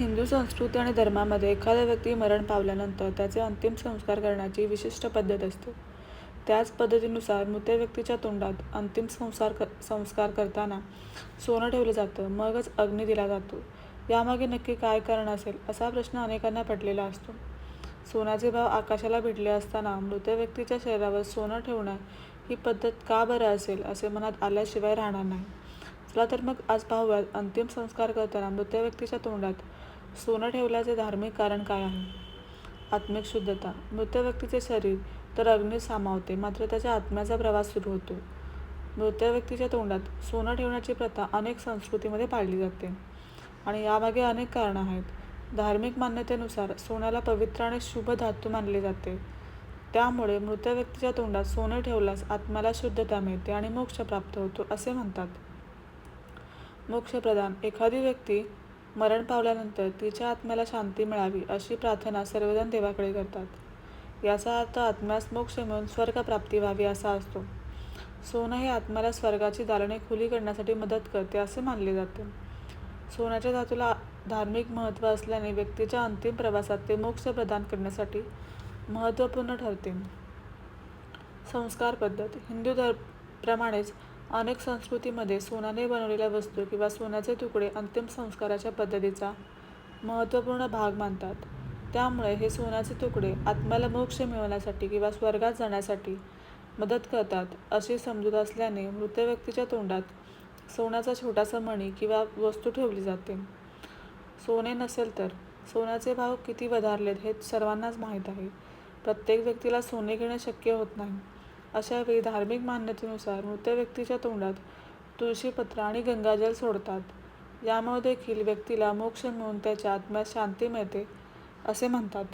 हिंदू संस्कृती आणि धर्मामध्ये एखादा व्यक्ती मरण पावल्यानंतर त्याचे अंतिम संस्कार करण्याची विशिष्ट पद्धत असते. त्याच पद्धतीनुसार मृत व्यक्तीच्या तोंडात अंतिम संस्कार कर संस्कार करताना सोनं ठेवलं जातं मगच अग्नी दिला जातो. यामागे नक्की काय कारण असेल असा प्रश्न अनेकांना पडलेला असतो. सोन्याचे भाव आकाशाला भिडले असताना मृत व्यक्तीच्या शरीरावर सोनं ठेवणं ही पद्धत का बरं असेल असे मनात आल्याशिवाय राहणार नाही. चला तर मग आज पाहूयात. अंतिम संस्कार करताना मृत व्यक्तीच्या तोंडात सोनं ठेवल्याचे धार्मिक कारण काय आहे? आत्मिक शुद्धता. मृत व्यक्तीचे शरीर तर अग्नि सामावते मात्र त्याच्या आत्म्याचा प्रवास सुरू होतो. मृत व्यक्तीच्या तोंडात सोनं ठेवण्याची प्रथा अनेक संस्कृतीमध्ये पाळली जाते आणि यामागे अनेक कारणं आहेत. धार्मिक मान्यतेनुसार सोन्याला पवित्र आणि शुभ धातू मानले जाते. त्यामुळे मृत व्यक्तीच्या तोंडात सोनं ठेवल्यास आत्म्याला शुद्धता मिळते आणि मोक्ष प्राप्त होतो असे म्हणतात. मोक्षप्रदान एखादी व्यक्ती मरण पावल्यानंतर तिच्या आत्म्याला शांती मिळावी अशी प्रार्थना सर्वजण देवाकडे करतात. याचा अर्थ आत्म्यास मोक्ष मिळून स्वर्गप्राप्ती व्हावी असा असतो. सोनं हे आत्म्याला स्वर्गाची दालने खुली करण्यासाठी मदत करते असे मानले जाते. सोन्याच्या धातूला धार्मिक महत्त्व असल्याने व्यक्तीच्या अंतिम प्रवासात ते मोक्ष प्रदान करण्यासाठी महत्त्वपूर्ण ठरते. संस्कार पद्धत. हिंदू धर्म प्रमाणेच अनेक संस्कृतीमध्ये सोन्याने बनवलेल्या वस्तू किंवा सोन्याचे तुकडे अंतिम संस्काराच्या पद्धतीचा महत्त्वपूर्ण भाग मानतात. त्यामुळे हे सोन्याचे तुकडे आत्म्याला मोक्ष मिळवण्यासाठी किंवा स्वर्गात जाण्यासाठी मदत करतात अशी समजूत असल्याने मृत व्यक्तीच्या तोंडात सोन्याचा छोटासा मणी किंवा वस्तू ठेवली जाते. सोने नसेल तर सोन्याचे भाव किती वधारलेत हे सर्वांनाच माहीत आहे. प्रत्येक व्यक्तीला सोने घेणे शक्य होत नाही. अशावेळी धार्मिक मान्यतेनुसार मृत व्यक्तीच्या तोंडात तुळशीपत्र आणि गंगाजल सोडतात. यामुळे देखील व्यक्तीला मोक्ष मिळून त्याच्या आत्म्यात शांती मिळते असे म्हणतात.